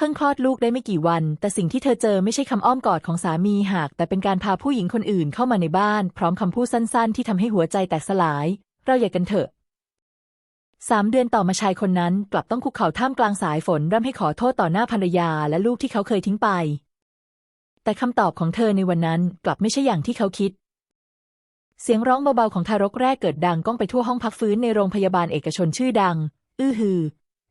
พิ่งคลอดลูกได้ไม่กี่วัน แต่สิ่งที่เธอเจอไม่ใช่คำอ้อมกอดของสามีหาก แต่เป็นการพาผู้หญิงคนอื่นเข้ามาในบ้าน พร้อมคำพูดสั้นๆ ที่ทำให้หัวใจแตกสลาย เราอย่ากกันเถอะสามเดือนต่อมาชายคนนั้น กลับต้องคุกเข่าท่ามกลางสายฝนร่ำให้ขอโทษต่อหน้าภรรยาและลูกที่เขาเคยทิ้งไป แต่คำตอบของเธอในวันนั้นกลับไม่ใช่อย่างที่เขาคิด เสียงร้องเบาๆของทารกแรกเกิดดังก้องไปทั่วห้องพักฟื้นในโรงพยาบาลเอกชนชื่อดัง อื้อฮือ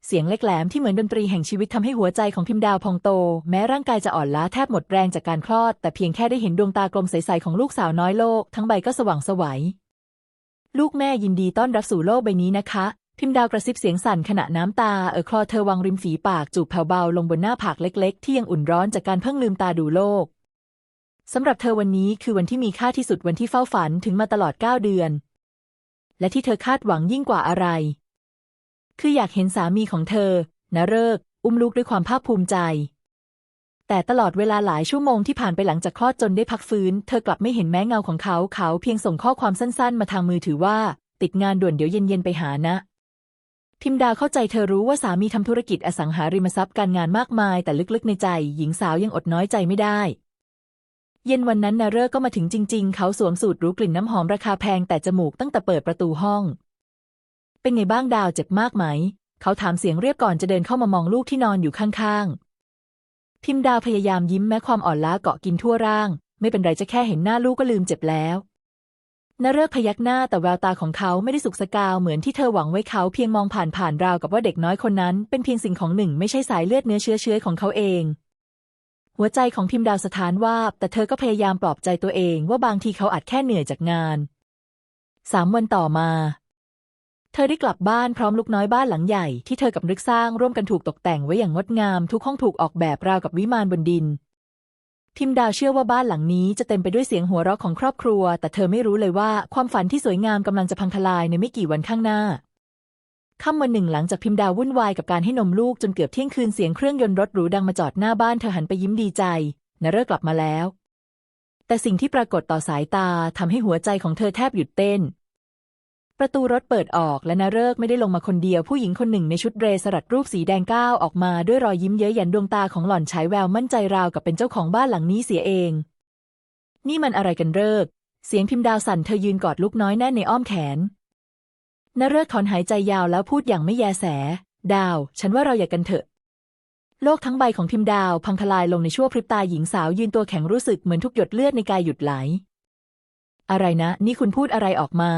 เสียงเล็กแหลมที่เหมือนดนตรีแห่งชีวิตทำให้หัวใจของพิมดาวพองโต แม้ร่างกายจะอ่อนล้าแทบหมดแรงจากการคลอด แต่เพียงแค่ได้เห็นดวงตากลมใสๆของลูกสาวน้อยโลก ทั้งใบก็สว่างสวัย ลูกแม่ยินดีต้อนรับสู่โลกใบนี้นะคะ พิมดาวกระซิบเสียงสั่นขณะน้ำตาเอ่อคลอเธอวางริมฝีปากจูบแผ่วเบาลงบนหน้าผากเล็กๆ ที่ยังอุ่นร้อนจากการเพิ่งลืมตาดูโลกสำหรับเธอวันนี้คือวันที่มีค่าที่สุดวันที่เฝ้าฝันถึงมาตลอดเก้าเดือน และที่เธอคาดหวังยิ่งกว่าอะไร คืออยากเห็นสามีของเธอนะเลิกอุ้มลูกด้วยความภาคภูมิใจ แต่ตลอดเวลาหลายชั่วโมงที่ผ่านไปหลังจากคลอดจนได้พักฟื้น เธอกลับไม่เห็นแม้เงาของเขา เขาเพียงส่งข้อความสั้นๆ มาทางมือถือว่า ติดงานด่วนเดี๋ยวเย็นๆไปหานะพิมดาเข้าใจเธอรู้ว่าสามีทำธุรกิจอสังหาริมทรัพย์การงานมากมาย แต่ลึกๆในใจ หญิงสาวยังอดน้อยใจไม่ได้เย็นวันนั้นนาเรอก็มาถึงจริง ๆ เขาสวมสูทหรู้กลิ่นน้ำหอมราคาแพงแต่จมูกตั้งแต่เปิดประตูห้อง เป็นไงบ้างดาวเจ็บมากไหม เขาถามเสียงเรียบก่อนจะเดินเข้ามามองลูกที่นอนอยู่ข้างๆ พิมดาวพยายามยิ้มแม้ความอ่อนล้าเกาะกินทั่วร่าง ไม่เป็นไรจะแค่เห็นหน้าลูกก็ลืมเจ็บแล้วนเรศพยักหน้าแต่แววตาของเขาไม่ได้สุกสกาวเหมือนที่เธอหวังไว้เขาเพียงมองผ่านผ่านราวกับว่าเด็กน้อยคนนั้น เป็นเพียงสิ่งของหนึ่งไม่ใช่สายเลือดเนื้อเชื้อเชื้อของเขาเอง หัวใจของพิมดาวสถานว่าแต่เธอก็พยายามปลอบใจตัวเองว่าบางทีเขาอาจแค่เหนื่อยจากงานสามวันต่อมา เธอได้กลับบ้านพร้อมลูกน้อยบ้านหลังใหญ่ที่เธอกับนึกสร้างร่วมกันถูกตกแต่งไว้อย่างงดงาม ทุกห้องถูกออกแบบราวกับวิมานบนดินพิมดาวเชื่อว่าบ้านหลังนี้จะเต็มไปด้วยเสียงหัวเราะของครอบครัว แต่เธอไม่รู้เลยว่าความฝันที่สวยงามกำลังจะพังทลายในไม่กี่วันข้างหน้าค่ำวันหนึ่งหลังจากพิมดาววุ่นวายกับการให้นมลูกจนเกือบเที่ยงคืนเสียงเครื่องยนต์รถหรูดังมาจอดหน้าบ้านเธอหันไปยิ้มดีใจนเรกลับมาแล้ว แต่สิ่งที่ปรากฏต่อสายตาทำให้หัวใจของเธอแทบหยุดเต้น ประตูรถเปิดออกและนาเริกไม่ได้ลงมาคนเดียวผู้หญิงคนหนึ่งในชุดเรสสลัดรูปสีแดงก้าวออกมาด้วยรอยยิ้มเย้ยหยันดวงตาของหล่อนฉายแววมั่นใจราวกับเป็นเจ้าของบ้านหลังนี้เสียเอง นี่มันอะไรกันเริก เสียงพิมพ์ดาวสั่นเธอยืนกอดลูกน้อยแน่นในอ้อมแขนนาเริกถอนหายใจยาวแล้วพูดอย่างไม่แยแส ดาว ฉันว่าเราอย่ากกันเถอะ โลกทั้งใบของพิมพ์ดาวพังทลายลงในชั่วพริบตาหญิงสาวยืนตัวแข็งรู้สึกเหมือนทุกหยดเลือดในกายหยุดไหล อะไรนะ นี่คุณพูดอะไรออกมา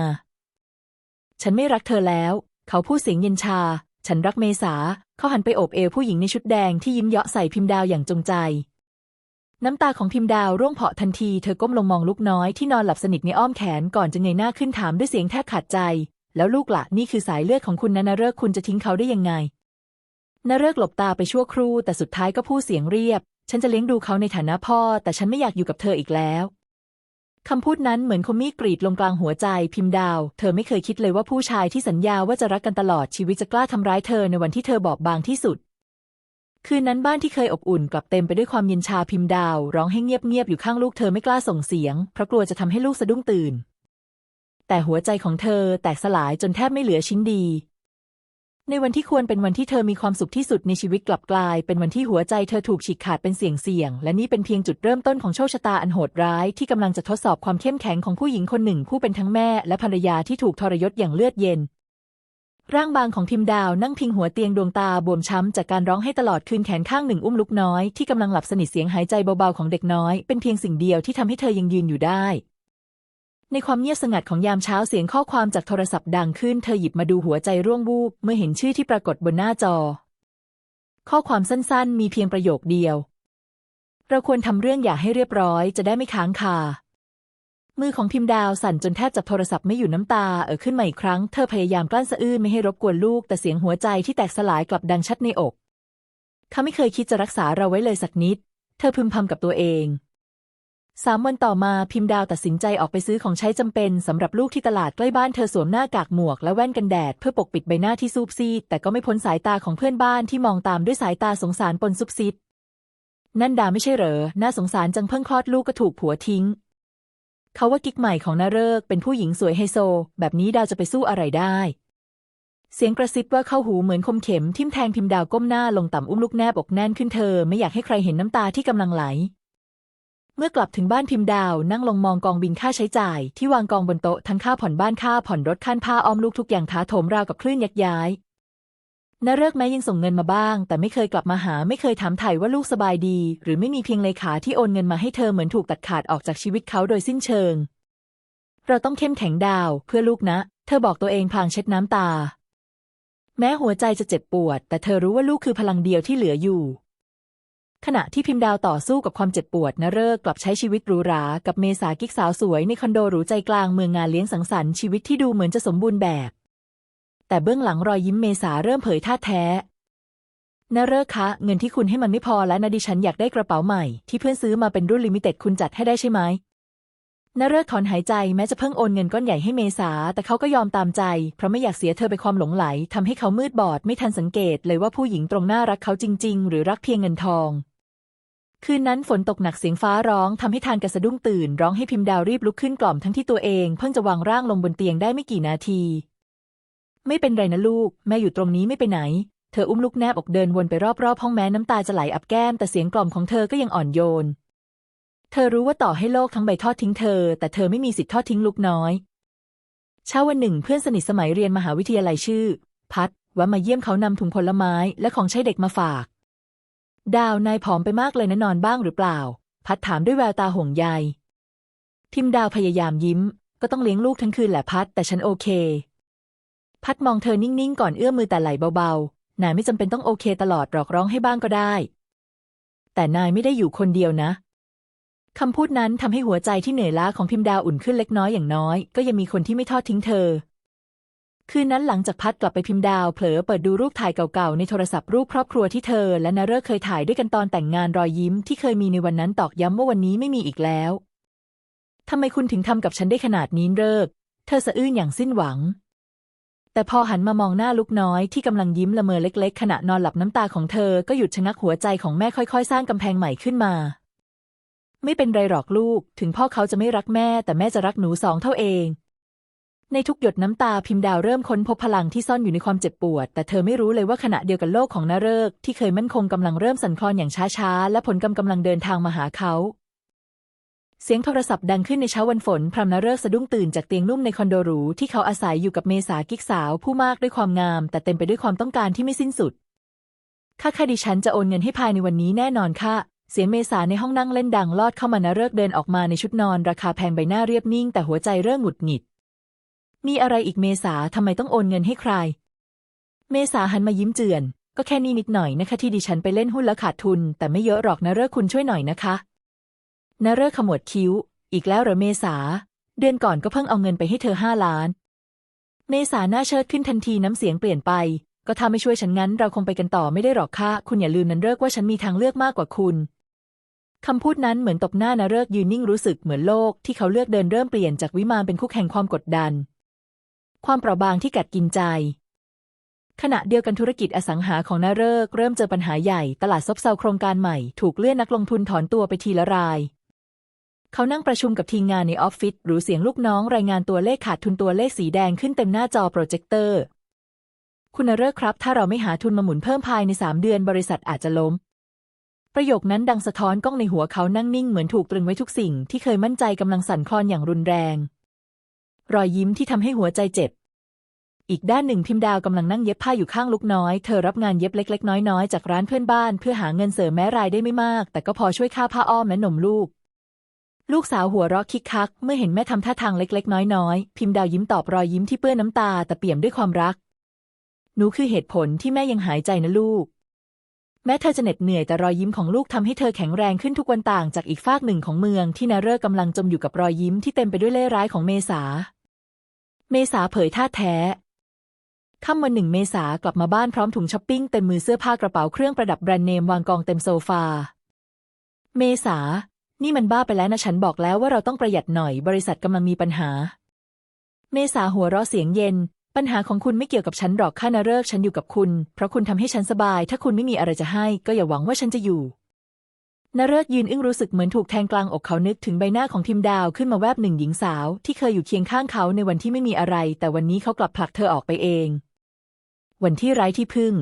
ฉันไม่รักเธอแล้ว เขาพูดเสียงเย็นชา ฉันรักเมษา เขาหันไปโอบเอวผู้หญิงในชุดแดงที่ยิ้มเยาะใส่พิมพ์ดาวอย่างจงใจ น้ำตาของพิมพ์ดาวร่วงเพาะทันที เธอก้มลงมองลูกน้อยที่นอนหลับสนิทในอ้อมแขนก่อนจะเงยหน้าขึ้นถามด้วยเสียงแทบขาดใจ แล้วลูกละ่ะนี่คือสายเลือดของคุณนะนะเลิกคุณจะทิ้งเขาได้ยังไงนเริกหลบตาไปชั่วครู่แต่สุดท้ายก็พูดเสียงเรียบ ฉันจะเลี้ยงดูเขาในฐานะพ่อ แต่ฉันไม่อยากอยู่กับเธออีกแล้ว คำพูดนั้นเหมือนคมมีดกรีดลงกลางหัวใจพิมพ์ดาว เธอไม่เคยคิดเลยว่าผู้ชายที่สัญญาว่าจะรักกันตลอดชีวิตจะกล้าทำร้ายเธอในวันที่เธอบอบบางที่สุด คืนนั้นบ้านที่เคยอบอุ่นกลับเต็มไปด้วยความเย็นชาพิมพ์ดาว ร้องให้เงียบๆอยู่ข้างลูกเธอไม่กล้าส่งเสียง เพราะกลัวจะทำให้ลูกสะดุ้งตื่น แต่หัวใจของเธอแตกสลายจนแทบไม่เหลือชิ้นดี ในวันที่ควรเป็นวันที่เธอมีความสุขที่สุดในชีวิตกลับกลาย เป็นวันที่หัวใจเธอถูกฉีกขาดเป็นเสี่ยงเสี่ยง และนี่เป็นเพียงจุดเริ่มต้นของโชคชะตาอันโหดร้ายที่กำลังจะทดสอบความเข้มแข็งของผู้หญิงคนหนึ่ง ผู้เป็นทั้งแม่และภรรยาที่ถูกทรยศอย่างเลือดเย็น ร่างบางของพิมดาวนั่งพิงหัวเตียงดวงตาบวมช้ำจากการร้องให้ตลอดคืนแขนข้างหนึ่งอุ้มลูกน้อยที่กำลังหลับสนิทเสียงหายใจเบาๆของเด็กน้อยเป็นเพียงสิ่งเดียวที่ทำให้เธอยังยืนอยู่ได้ ในความเงียบสงัดของยามเช้าเสียงข้อความจากโทรศัพท์ดังขึ้น เธอหยิบมาดูหัวใจร่วงวูบเมื่อเห็นชื่อที่ปรากฏบนหน้าจอ ข้อความสั้นๆ มีเพียงประโยคเดียว เราควรทำเรื่องอย่าให้เรียบร้อย จะได้ไม่ค้างคา มือของพิมพ์ดาวสั่นจนแทบจับโทรศัพท์ไม่อยู่น้ำตาเอ่อขึ้นมาอีกครั้ง เธอพยายามกลั้นสะอื้นไม่ให้รบกวนลูก แต่เสียงหัวใจที่แตกสลายกลับดังชัดในอกเขาไม่เคยคิดจะรักษาเราไว้เลยสักนิด เธอพึมพำกับตัวเอง สามวันต่อมาพิมพ์ดาวตัดสินใจออกไปซื้อของใช้จำเป็นสำหรับลูกที่ตลาดใกล้บ้านเธอสวมหน้ากากหมวกและแว่นกันแดดเพื่อปกปิดใบหน้าที่ซูบซีดแต่ก็ไม่พ้นสายตาของเพื่อนบ้านที่มองตามด้วยสายตาสงสารปนซุบซิบนั่นดาไม่ใช่เหรอ น่าสงสารจังเพิ่งคลอดลูกก็ถูกผัวทิ้ง เขาว่ากิ๊กใหม่ของนาเริกเป็นผู้หญิงสวยไฮโซ แบบนี้ดาวจะไปสู้อะไรได้ เสียงกระซิบว่าเข้าหูเหมือนคมเข็มทิ่มแทงพิมพ์ดาวก้มหน้าลงต่ำอุ้มลูกแนบอกแน่นขึ้นเธอ ไม่อยากให้ใครเห็นน้ำตาที่กำลังไหล มื่อกลับถึงบ้านพิมพ์ดาวนั่งลงมองกองบินค่าใช้จ่าย ที่วางกองบนโต๊ะทั้งค่าผ่อนบ้านค่าผ่อนรถค่าผ้าอ้อมลูกทุกอย่างท้าโถมราวกับคลื่นยักย้ายนเริกแม้ยังส่งเงินมาบ้าง แต่ไม่เคยกลับมาหาไม่เคยถามไถ่ว่าลูกสบายดี หรือไม่มีเพียงเลขาที่โอนเงินมาให้เธอเหมือนถูกตัดขาดออกจากชีวิตเขาโดยสิ้นเชิง เราต้องเข้มแข็งดาวเพื่อลูกนะ เธอบอกตัวเองพางเช็ดน้ำตา แม้หัวใจจะเจ็บปวด แต่เธอรู้ว่าลูกคือพลังเดียวที่เหลืออยู่ ขณะที่พิมพ์ดาวต่อสู้กับความเจ็บปวดนเริกกลับใช้ชีวิตหรูหรา กับเมษากิ๊กสาวสวยในคอนโดหรูใจกลางเมืองงานเลี้ยงสังสรรค์ชีวิตที่ดูเหมือนจะสมบูรณ์แบบ แต่เบื้องหลังรอยยิ้มเมษาเริ่มเผยท่าแท้นเริกคะ เงินที่คุณให้มันไม่พอแล้วนะดิฉันอยากได้กระเป๋าใหม่ ที่เพื่อนซื้อมาเป็นรุ่นลิมิเต็ดคุณจัดให้ได้ใช่ไหมนเริกถอนหายใจแม้จะเพิ่งโอนเงินก้อนใหญ่ให้เมษา แต่เขาก็ยอมตามใจ เพราะไม่อยากเสียเธอไปความหลงไหลทำให้เขามืดบอดไม่ทันสังเกตเลยว่าผู้หญิงตรงหน้ารักเขาจริง ๆ หรือรักเพียงเงินทอง คืนนั้นฝนตกหนักเสียงฟ้าร้องทำให้ทานกระสะดุ้งตื่น ร้องให้พิมพ์ดาวรีบลุกขึ้นกล่อมทั้งที่ตัวเองเพิ่งจะวางร่างลงบนเตียงได้ไม่กี่นาที ไม่เป็นไรนะลูก แม่อยู่ตรงนี้ไม่ไปไหน เธออุ้มลูกแนบอกเดินวนไปรอบๆห้องแม้น้ำตาจะไหลอับแก้ม แต่เสียงกล่อมของเธอก็ยังอ่อนโยน เธอรู้ว่าต่อให้โลกทั้งใบทอดทิ้งเธอ แต่เธอไม่มีสิทธิ์ทอดทิ้งลูกน้อย เช้าวันหนึ่งเพื่อนสนิทสมัยเรียนมหาวิทยาลัยชื่อ พัดว่ามาเยี่ยมเขานำถุงผลไม้และของใช้เด็กมาฝาก ดาวนายผอมไปมากเลยนะนอนบ้างหรือเปล่า พัดถามด้วยแววตาห่วงใย ทิมดาวพยายามยิ้ม ก็ต้องเลี้ยงลูกทั้งคืนแหละพัดแต่ฉันโอเค พัดมองเธอนิ่งๆ ก่อนเอื้อมมือแต่ไหลเบาๆ นายไม่จำเป็นต้องโอเคตลอดหรอกร้องให้บ้างก็ได้ แต่นายไม่ได้อยู่คนเดียวนะคำพูดนั้นทำให้หัวใจที่เหนื่อยล้าของพิมดาวอุ่นขึ้นเล็กน้อยอย่างน้อย ก็ยังมีคนที่ไม่ทอดทิ้งเธอ คืนนั้นหลังจากพัดกลับไปพิมพ์ดาวเผลอเปิดดูรูปถ่ายเก่าๆ ในโทรศัพท์รูปครอบครัวที่เธอ และนาเรศเคยถ่ายด้วยกันตอนแต่งงานรอยยิ้มที่เคยมีในวันนั้นตอกย้ำว่าวันนี้ไม่มีอีกแล้วทำไมคุณถึงทำกับฉันได้ขนาดนี้เลิกเธอสะอื้นอย่างสิ้นหวัง แต่พอหันมามองหน้าลูกน้อยที่กำลังยิ้มละเมอเล็ก ๆ ขณะนอนหลับน้ำตาของเธอก็หยุดชะงักหัวใจของแม่ค่อย ๆ สร้างกำแพงใหม่ขึ้นมา ไม่เป็นไรหรอกลูก ถึงพ่อเขาจะไม่รักแม่ แต่แม่จะรักหนูสองเท่าเอง ในทุกหยดน้ำตาพิมพ์ดาวเริ่มค้นพบพลังที่ซ่อนอยู่ในความเจ็บปวด แต่เธอไม่รู้เลยว่าขณะเดียวกันโลกของนาเริกที่เคยมั่นคงกำลังเริ่มสั่นคลอนอย่างช้าๆ และผลกำกำลังเดินทางมาหาเขา เสียงโทรศัพท์ดังขึ้นในเช้าวันฝน พรำนาเริกสะดุ้งตื่นจากเตียงนุ่มในคอนโดหรูที่เขาอาศัยอยู่กับเมษากิ๊กสาวผู้มากด้วยความงาม แต่เต็มไปด้วยความต้องการที่ไม่สิ้นสุดค่าค่าดิฉันจะโอนเงินให้ภายในวันนี้แน่นอนค่ะเสียงเมษาในห้องนั่งเล่นดังลอดเข้ามานาเริกเดินออกมาในชุดนอน ราคาแพงใบหน้าเรียบนิ่ง แต่หัวใจเริ่มหงุดหงิด มีอะไรอีกเมษาทำไมต้องโอนเงินให้ใคร เมษาหันมายิ้มเจือน ก็แค่นี้นิดหน่อยนะคะที่ดิฉันไปเล่นหุ้นแล้วขาดทุน แต่ไม่เยอะหรอกนะเริกคุณช่วยหน่อยนะคะนาเริกขมวดคิ้ว อีกแล้วเหรอเมษา เดือนก่อนก็เพิ่งเอาเงินไปให้เธอห้าล้าน เมษาหน้าเชิดขึ้นทันทีน้ำเสียงเปลี่ยนไป ก็ถ้าไม่ช่วยฉันงั้น เราคงไปกันต่อไม่ได้หรอกค่ะ คุณอย่าลืมนันเริกว่าฉันมีทางเลือกมากกว่าคุณคำพูดนั้นเหมือนตบหน้านาเริกยืนนิ่งรู้สึกเหมือนโลกที่เขาเลือกเดินเริ่มเปลี่ยนจากวิมานเป็นคุกแห่งความกดดัน ความเปราะบางที่กัดกินใจ ขณะเดียวกันธุรกิจอสังหาของนาเริกเริ่มเจอปัญหาใหญ่ ตลาดซบเซาโครงการใหม่ถูกเลื่อนนักลงทุนถอนตัวไปทีละราย เขานั่งประชุมกับทีมงานในออฟฟิศหรือเสียงลูกน้องรายงานตัวเลขขาดทุนตัวเลขสีแดงขึ้นเต็มหน้าจอโปรเจคเตอร์ คุณนาเริกครับ ถ้าเราไม่หาทุนมาหมุนเพิ่มภายในสามเดือนบริษัทอาจจะล้มประโยคนั้นดังสะท้อนกล้องในหัวเขานั่งนิ่งเหมือนถูกตรึงไว้ทุกสิ่งที่เคยมั่นใจกำลังสั่นคลอนอย่างรุนแรง รอยยิ้มที่ทำให้หัวใจเจ็บ อีกด้านหนึ่งพิมดาวกำลังนั่งเย็บผ้าอยู่ข้างลูกน้อย เธอรับงานเย็บเล็ก ๆ น้อยๆ จากร้านเพื่อนบ้าน เพื่อหาเงินเสริมแม้รายได้ไม่มาก แต่ก็พอช่วยค่าผ้าอ้อมและนมลูก ลูกสาวหัวเราะคิกคัก เมื่อเห็นแม่ทำท่าทางเล็ก ๆ น้อยๆ พิมดาวยิ้มตอบรอยยิ้มที่เปื้อนน้ำตาแต่เปี่ยมด้วยความรัก หนูคือเหตุผลที่แม่ยังหายใจนะลูกแม้เธอจะเหน็ดเหนื่อยแต่รอยยิ้มของลูกทำให้เธอแข็งแรงขึ้นทุกวันต่างจากอีกฝากหนึ่งของเมืองที่นาเรอกำลังจมอยู่กับรอยยิ้มที่เต็มไปด้วยเล่ห์ร้ายของเมษา เมษาเผยท่าแท้ค่ำวันหนึ่งเมษากลับมาบ้านพร้อมถุงช้อปปิ้งเต็มมือเสื้อผ้ากระเป๋าเครื่องประดับแบรนด์เนมวางกองเต็มโซฟา เมษา นี่มันบ้าไปแล้วนะฉันบอกแล้วว่าเราต้องประหยัดหน่อยบริษัทกำลังมีปัญหา เมษาหัวเราะเสียงเย็น ปัญหาของคุณไม่เกี่ยวกับฉันหรอกข้านาเริกฉันอยู่กับคุณ เพราะคุณทำให้ฉันสบาย ถ้าคุณไม่มีอะไรจะให้ ก็อย่าหวังว่าฉันจะอยู่ นาเริกยืนอึ้งรู้สึกเหมือนถูกแทงกลางอกเขานึกถึงใบหน้าของทิมดาวขึ้นมาแวบหนึ่งหญิงสาว ที่เคยอยู่เคียงข้างเขาในวันที่ไม่มีอะไร แต่วันนี้เขากลับผลักเธอออกไปเอง วันที่ไร้ที่พึ่ง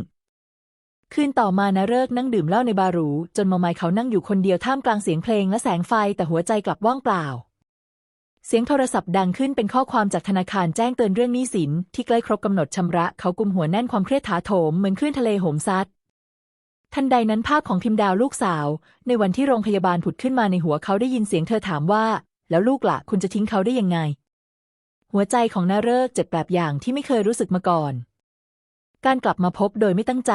คืนต่อมานเริกนั่งดื่มเหล้าในบาร์รู จนมอมายเขานั่งอยู่คนเดียวท่ามกลางเสียงเพลงและแสงไฟแต่หัวใจกลับว่างเปล่า เสียงโทรศัพท์ดังขึ้นเป็นข้อความจากธนาคารแจ้งเตือนเรื่องหนี้สินที่ใกล้ครบกำหนดชำระ เขากุมหัวแน่นความเครียดถาโถมเหมือนคลื่นทะเลโหมซัด ทันใดนั้นภาพของพิมดาวลูกสาว ในวันที่โรงพยาบาลผุดขึ้นมาในหัวเขาได้ยินเสียงเธอถามว่า แล้วลูกละ่ะคุณจะทิ้งเขาได้ยังไง หัวใจของนาเริกเจ็บแบบอย่างที่ไม่เคยรู้สึกมาก่อน การกลับมาพบโดยไม่ตั้งใจ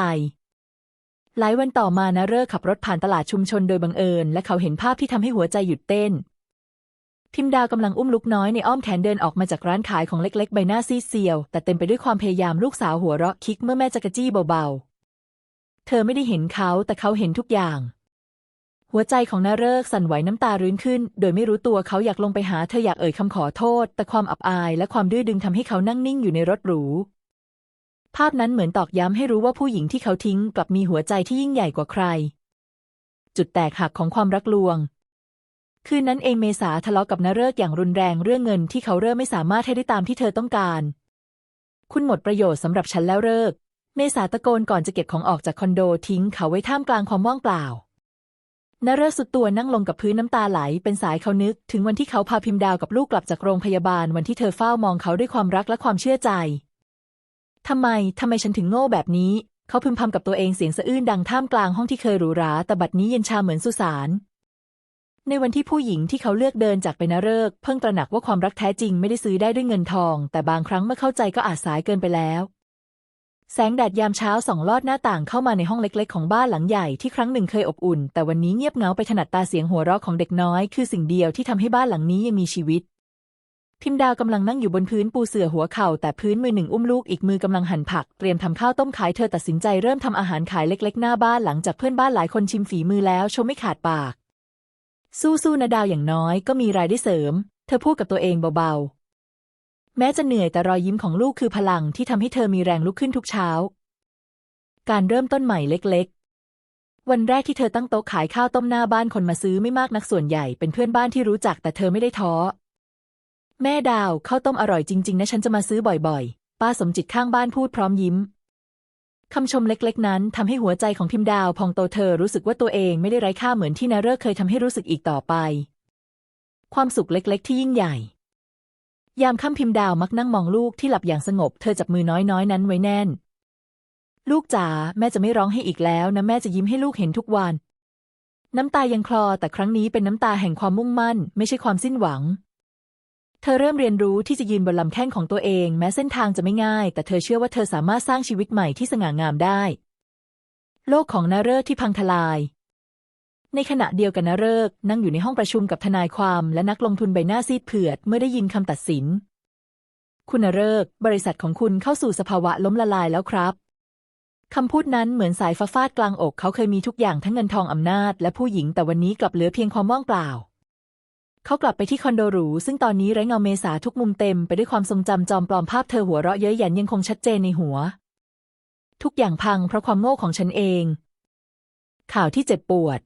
หลายวันต่อมานาเริกขับรถผ่านตลาดชุมชนโดยบังเอิญ และเขาเห็นภาพที่ทำให้หัวใจหยุดเต้น พิมดาวกำลังอุ้มลูกน้อยในอ้อมแขนเดินออกมาจากร้านขายของเล็ก ๆ ใบหน้าซีดเซียว แต่เต็มไปด้วยความพยายามลูกสาวหัวเราะคิกเมื่อแม่จักรจี้เบาๆ เธอไม่ได้เห็นเขาแต่เขาเห็นทุกอย่าง หัวใจของนาเริกสั่นไหวน้ำตารื้นขึ้น โดยไม่รู้ตัวเขาอยากลงไปหาเธออยากเอ่ยคำขอโทษ แต่ความอับอายและความดื้อดึงทำให้เขานั่งนิ่งอยู่ในรถหรู ภาพนั้นเหมือนตอกย้ำให้รู้ว่าผู้หญิงที่เขาทิ้งกลับมีหัวใจที่ยิ่งใหญ่กว่าใคร จุดแตกหักของความรักลวงคืนนั้นเองเมษาทะเลาะกับนาเริกอย่างรุนแรงเรื่องเงินที่เขาเริ่มไม่สามารถให้ได้ตามที่เธอต้องการ คุณหมดประโยชน์สำหรับฉันแล้วเลิก เมษาตะโกนก่อนจะเก็บของออกจากคอนโดทิ้งเขาไว้ท่ามกลางความว่างเปล่านาเริกสุดตัวนั่งลงกับพื้นน้ำตาไหลเป็นสายเขานึก ถึงวันที่เขาพาพิมดาวกับลูกกลับจากโรงพยาบาลวันที่เธอเฝ้ามองเขาด้วยความรักและความเชื่อใจ ทำไม ทำไมฉันถึงโง่แบบนี้ เขาพึมพำกับตัวเองเสียงสะอื้นดังท่ามกลางห้องที่เคยหรูหราแต่บัดนี้เย็นชาเหมือนสุสานในวันที่ผู้หญิงที่เขาเลือกเดินจากไปนาเริกเพิ่งตระหนักว่าความรักแท้จริงไม่ได้ซื้อได้ด้วยเงินทอง แต่บางครั้งเมื่อเข้าใจก็อาจสายเกินไปแล้ว แสงแดดยามเช้าส่องลอดหน้าต่างเข้ามาในห้องเล็ก ๆ ของบ้านหลังใหญ่ที่ครั้งหนึ่งเคยอบอุ่น แต่วันนี้เงียบเงาไปถนัดตาเสียงหัวเราะของเด็กน้อย คือสิ่งเดียวที่ทำให้บ้านหลังนี้ยังมีชีวิต พิมดาวกำลังนั่งอยู่บนพื้นปูเสื่อหัวเข่า แต่พื้นมือหนึ่งอุ้มลูกอีกมือกำลังหั่นผักเตรียมทำข้าวต้มขายเธอตัดสินใจเริ่มทำอาหารขายเล็ก ๆ หน้าบ้านหลังจากเพื่อนบ้านหลายคนชิมฝีมือแล้วชมไม่ขาดปาก สู้ๆนะดาวอย่างน้อยก็มีรายได้เสริม เธอพูดกับตัวเองเบาๆ แม้จะเหนื่อยแต่รอยยิ้มของลูกคือพลังที่ทำให้เธอมีแรงลุกขึ้นทุกเช้า การเริ่มต้นใหม่เล็ก ๆ วันแรกที่เธอตั้งโต๊ะขายข้าวต้มหน้าบ้านคนมาซื้อไม่มากนักส่วนใหญ่เป็นเพื่อนบ้านที่รู้จักแต่เธอไม่ได้ท้อ แม่ดาวข้าวต้มอร่อยจริง ๆ นะฉันจะมาซื้อบ่อยๆ ป้าสมจิตข้างบ้านพูดพร้อมยิ้มคำชมเล็กๆ นั้นทำให้หัวใจของพิมดาวพองโตเธอรู้สึกว่าตัวเองไม่ได้ไร้ค่าเหมือนที่นาเรอเคยทำให้รู้สึกอีกต่อไป ความสุขเล็กๆ ที่ยิ่งใหญ่ ยามค่ำพิมดาวมักนั่งมองลูกที่หลับอย่างสงบ เธอจับมือน้อยๆ นั้นไว้แน่น ลูกจ๋าแม่จะไม่ร้องให้อีกแล้วนะแม่จะยิ้มให้ลูกเห็นทุกวัน น้ำตายังคลอแต่ครั้งนี้เป็นน้ำตาแห่งความมุ่งมั่น ไม่ใช่ความสิ้นหวัง เธอเริ่มเรียนรู้ที่จะยืนบนลำแข้งของตัวเอง แม้เส้นทางจะไม่ง่าย แต่เธอเชื่อว่าเธอสามารถสร้างชีวิตใหม่ที่สง่างามได้ โลกของนาเริกที่พังทลาย ในขณะเดียวกันนเริกนั่งอยู่ในห้องประชุมกับทนายความและนักลงทุนใบหน้าซีดเผือดเมื่อได้ยินคำตัดสิน คุณนเริกบริษัทของคุณเข้าสู่สภาวะล้มละลายแล้วครับคำพูดนั้นเหมือนสายฟ้าฟาดกลางอกเขาเคยมีทุกอย่างทั้งเงินทองอำนาจและผู้หญิงแต่วันนี้กลับเหลือเพียงความว่างเปล่า เขากลับไปที่คอนโดหรูซึ่งตอนนี้ไร้เงาเมษาทุกมุมเต็มไปด้วยความทรงจำจอมปลอมภาพเธอหัวเราะเย้ยหยันยังคงชัดเจนในหัว ทุกอย่างพังเพราะความโง่ของฉันเอง ข่าวที่เจ็บปวด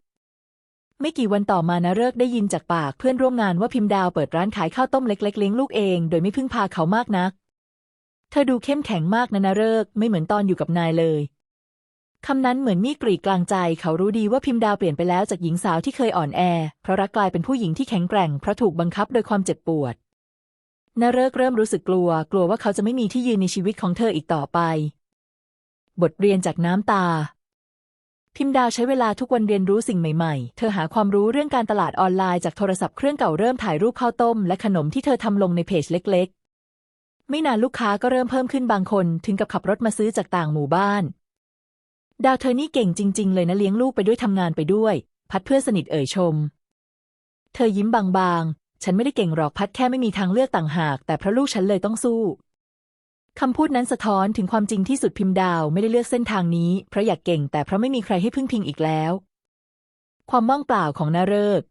ไม่กี่วันต่อมานะเลิกได้ยินจากปากเพื่อนร่วมงานว่าพิมดาวเปิดร้านขายข้าวต้มเล็กๆเลี้ยงลูกเอง โดยไม่พึ่งพาเขามากนัก เธอดูเข้มแข็งมากนะนะเลิกไม่เหมือนตอนอยู่กับนายเลยคำนั้นเหมือนมีกรีดกลางใจ เขารู้ดีว่าพิมดาวเปลี่ยนไปแล้วจากหญิงสาวที่เคยอ่อนแอ เพราะรักกลายเป็นผู้หญิงที่แข็งแกร่งเพราะถูกบังคับโดยความเจ็บปวดนาเริกเริ่มรู้สึกกลัว กลัวว่าเขาจะไม่มีที่ยืนในชีวิตของเธออีกต่อไป บทเรียนจากน้ำตา พิมดาวใช้เวลาทุกวันเรียนรู้สิ่งใหม่ๆ เธอหาความรู้เรื่องการตลาดออนไลน์จากโทรศัพท์เครื่องเก่าเริ่มถ่ายรูปข้าวต้มและขนมที่เธอทำลงในเพจเล็กๆ ไม่นานลูกค้าก็เริ่มเพิ่มขึ้นบางคนถึงกับขับรถมาซื้อจากต่างหมู่บ้าน ดาวเธอนี่เก่งจริง ๆ เลยนะเลี้ยงลูกไปด้วยทำงานไปด้วย พัดเพื่อนสนิทเอ่ยชม เธอยิ้มบางๆ ฉันไม่ได้เก่งหรอกพัดแค่ไม่มีทางเลือกต่างหาก แต่เพราะลูกฉันเลยต้องสู้ คำพูดนั้นสะท้อนถึงความจริงที่สุดพิมพ์ดาวไม่ได้เลือกเส้นทางนี้เพราะอยากเก่งแต่เพราะไม่มีใครให้พึ่งพิงอีกแล้ว ความว่างเปล่าของนาเริก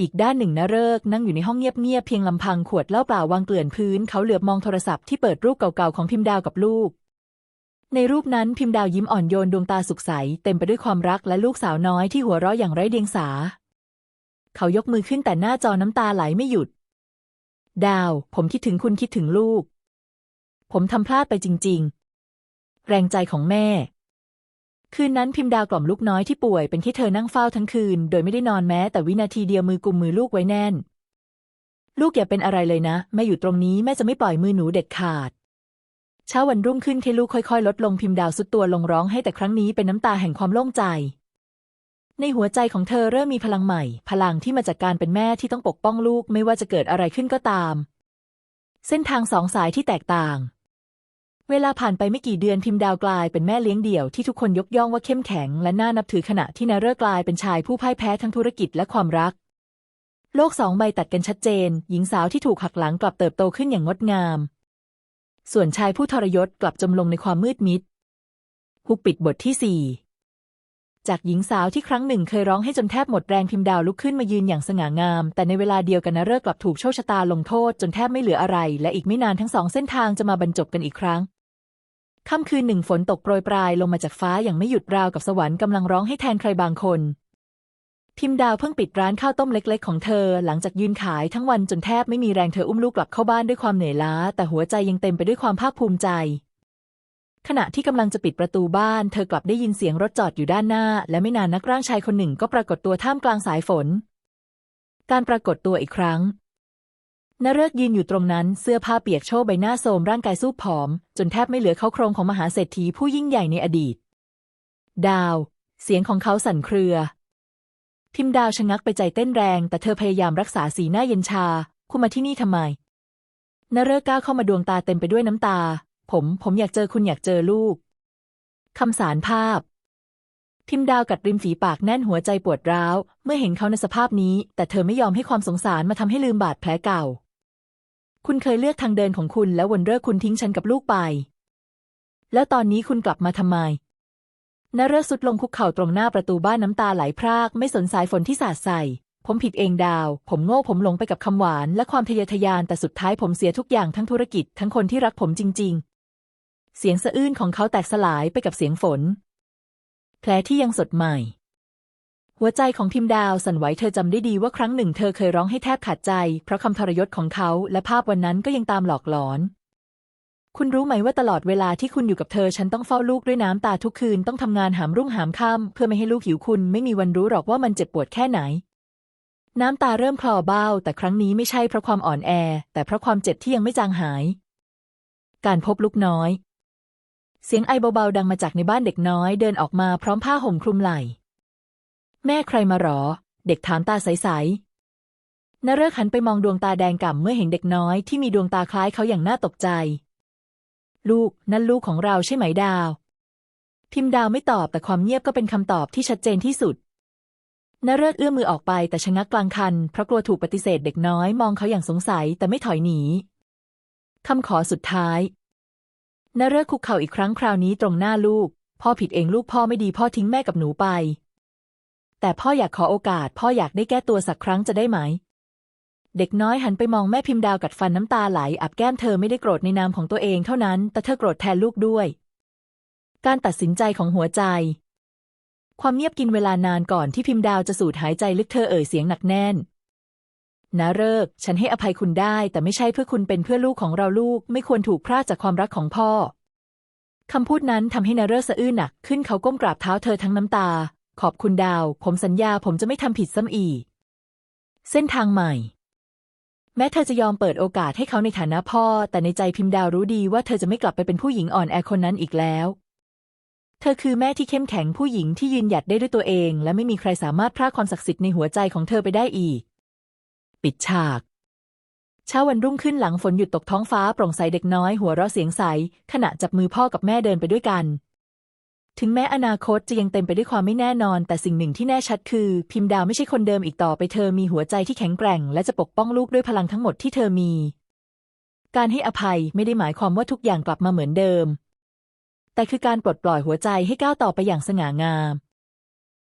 อีกด้านหนึ่งนาเริกนั่งอยู่ในห้องเงียบๆเพียงลำพังขวดเหล้าเปล่าวางเกลื่อนพื้น เขาเหลือบมองโทรศัพท์ที่เปิดรูปเก่าๆของพิมพ์ดาวกับลูก ในรูปนั้นพิมพ์ดาวยิ้มอ่อนโยนดวงตาสุขใสเต็มไปด้วยความรักและลูกสาวน้อยที่หัวเราะอย่างไร้เดียงสา เขายกมือขึ้นแต่หน้าจอน้ำตาไหลไม่หยุด ดาว ผมคิดถึงคุณคิดถึงลูก ผมทำพลาดไปจริง ๆ แรงใจของแม่ คืนนั้นพิมพ์ดาวกล่อมลูกน้อยที่ป่วยเป็นแค่เธอนั่งเฝ้าทั้งคืน โดยไม่ได้นอนแม้ แต่วินาทีเดียวมือกุมมือลูกไว้แน่น ลูกอย่าเป็นอะไรเลยนะ แม่อยู่ตรงนี้แม่จะไม่ปล่อยมือหนูเด็ดขาดเช้าวันรุ่งขึ้นเคลูกค่อยๆ ลดลงพิมพ์ดาวสุดตัวลงร้องให้แต่ครั้งนี้เป็นน้ำตาแห่งความโล่งใจ ในหัวใจของเธอเริ่มมีพลังใหม่ พลังที่มาจากการเป็นแม่ที่ต้องปกป้องลูกไม่ว่าจะเกิดอะไรขึ้นก็ตาม เส้นทางสองสายที่แตกต่าง เวลาผ่านไปไม่กี่เดือนพิมพ์ดาวกลายเป็นแม่เลี้ยงเดี่ยวที่ทุกคนยกย่องว่าเข้มแข็งและน่านับถือขณะที่นาเรอกลายเป็นชายผู้พ่ายแพ้ทั้งธุรกิจและความรัก โลกสองใบตัดกันชัดเจน หญิงสาวที่ถูกหักหลังกลับเติบโตขึ้นอย่างงดงาม ส่วนชายผู้ทรยศกลับจมลงในความมืดมิดฮุกปิดบทที่สี่จากหญิงสาวที่ครั้งหนึ่งเคยร้องให้จนแทบหมดแรงพิมพ์ดาวลุกขึ้นมายืนอย่างสง่างาม แต่ในเวลาเดียวกันนาเรอกลับถูกโชคชะตาลงโทษจนแทบไม่เหลืออะไร และอีกไม่นานทั้งสองเส้นทางจะมาบรรจบกันอีกครั้ง ค่ำคืนหนึ่งฝนตกโปรยปลายลงมาจากฟ้าอย่างไม่หยุดราวกับสวรรค์กำลังร้องให้แทนใครบางคน พิมพ์ดาวเพิ่งปิดร้านข้าวต้มเล็ก ๆ ของเธอ หลังจากยืนขายทั้งวันจนแทบไม่มีแรงเธออุ้มลูกกลับเข้าบ้านด้วยความเหนื่อยล้า แต่หัวใจยังเต็มไปด้วยความภาคภูมิใจขณะที่กำลังจะปิดประตูบ้าน เธอกลับได้ยินเสียงรถจอดอยู่ด้านหน้า และไม่นานนักร่างชายคนหนึ่งก็ปรากฏตัวท่ามกลางสายฝน การปรากฏตัวอีกครั้ง นเริกยืนอยู่ตรงนั้นเสื้อผ้าเปียกโชว์ใบหน้าโทรมร่างกายสู้ผอม จนแทบไม่เหลือเขาโครงของมหาเศรษฐีผู้ยิ่งใหญ่ในอดีต ดาว เสียงของเขาสั่นเครือ พิมพ์ดาวชะงักไปใจเต้นแรง แต่เธอพยายามรักษาสีหน้าเย็นชา คุณมาที่นี่ทำไมนเริกก้าวเข้ามาดวงตาเต็มไปด้วยน้ำตา ผมผมอยากเจอคุณอยากเจอลูกคำสารภาพ พิมดาวกัดริมฝีปากแน่นหัวใจปวดร้าว เมื่อเห็นเขาในสภาพนี้ แต่เธอไม่ยอมให้ความสงสารมาทำให้ลืมบาดแผลเก่า คุณเคยเลือกทางเดินของคุณแล้ววันเลิกคุณทิ้งฉันกับลูกไป แล้วตอนนี้คุณกลับมาทำไมนเรศสุดลงคุกเข่าตรงหน้าประตูบ้านน้ำตาไหลพรากไม่สนสายฝนที่สาดใส่ ผมผิดเองดาว ผมโง่ผมหลงไปกับคำหวานและความทะเยอทะยานแต่สุดท้ายผมเสียทุกอย่างทั้งธุรกิจทั้งคนที่รักผมจริง ๆ เสียงสะอื้นของเขาแตกสลายไปกับเสียงฝน แผลที่ยังสดใหม่ หัวใจของพิมดาวสั่นไหวเธอจำได้ดีว่าครั้งหนึ่งเธอเคยร้องให้แทบขาดใจ เพราะคำทรยศของเขาและภาพวันนั้นก็ยังตามหลอกหลอน คุณรู้ไหมว่าตลอดเวลาที่คุณอยู่กับเธอฉันต้องเฝ้าลูกด้วยน้ำตาทุกคืนต้องทำงานหามรุ่งหามค่ำเพื่อไม่ให้ลูกหิวคุณไม่มีวันรู้หรอกว่ามันเจ็บปวดแค่ไหน น้ำตาเริ่มคลอเบ้า แต่ครั้งนี้ไม่ใช่เพราะความอ่อนแอ แต่เพราะความเจ็บที่ยังไม่จางหาย การพบลูกน้อย เสียงไอเบาๆดังมาจากในบ้านเด็กน้อยเดินออกมาพร้อมผ้าห่มคลุมไหล่ แม่ใครมาหรอ เด็กถามตาใสๆนเรศหันไปมองดวงตาแดงก่ำเมื่อเห็นเด็กน้อยที่มีดวงตาคล้ายเขาอย่างน่าตกใจ ลูกนั่นลูกของเราใช่ไหมดาว พิมพ์ดาวไม่ตอบแต่ความเงียบก็เป็นคำตอบที่ชัดเจนที่สุดนเรศเอื้อมมือออกไปแต่ชะงักกลางคัน เพราะกลัวถูกปฏิเสธเด็กน้อยมองเขาอย่างสงสัยแต่ไม่ถอยหนีคำขอสุดท้ายนเรศคุกเข่าอีกครั้งคราวนี้ตรงหน้าลูก พ่อผิดเองลูกพ่อไม่ดีพ่อทิ้งแม่กับหนูไป แต่พ่ออยากขอโอกาส พ่ออยากได้แก้ตัวสักครั้งจะได้ไหม เด็กน้อยหันไปมองแม่พิมพ์ดาวกัดฟันน้ำตาไหลอับแก้มเธอไม่ได้โกรธในนามของตัวเองเท่านั้น แต่เธอโกรธแทนลูกด้วย การตัดสินใจของหัวใจ ความเงียบกินเวลานานก่อนที่พิมพ์ดาวจะสูดหายใจลึกเธอเอ่ยเสียงหนักแน่นนะเลิก ฉันให้อภัยคุณได้ แต่ไม่ใช่เพื่อคุณเป็นเพื่อลูกของเราลูก ไม่ควรถูกพรากจากความรักของพ่อคำพูดนั้นทำให้นาเรศสะอื้นหนักขึ้นเขาก้มกราบเท้าเธอทั้งน้ำตา ขอบคุณดาว ผมสัญญาผมจะไม่ทำผิดซ้ำอีก เส้นทางใหม่ แม้เธอจะยอมเปิดโอกาสให้เขาในฐานะพ่อ แต่ในใจพิมพ์ดาวรู้ดีว่าเธอจะไม่กลับไปเป็นผู้หญิงอ่อนแอคนนั้นอีกแล้ว เธอคือแม่ที่เข้มแข็งผู้หญิงที่ยืนหยัดได้ด้วยตัวเอง และไม่มีใครสามารถพรากความศักดิ์สิทธิ์ในหัวใจของเธอไปได้อีก ปิดฉากเช้าวันรุ่งขึ้นหลังฝนหยุดตกท้องฟ้าโปร่งใสเด็กน้อยหัวเราะเสียงใส ขณะจับมือพ่อกับแม่เดินไปด้วยกัน ถึงแม้อนาคตจะยังเต็มไปด้วยความไม่แน่นอน แต่สิ่งหนึ่งที่แน่ชัดคือ พิมพ์ดาวไม่ใช่คนเดิมอีกต่อไปเธอมีหัวใจที่แข็งแกร่ง และจะปกป้องลูกด้วยพลังทั้งหมดที่เธอมี การให้อภัยไม่ได้หมายความว่าทุกอย่างกลับมาเหมือนเดิม แต่คือการปลดปล่อยหัวใจให้ก้าวต่อไปอย่างสง่างาม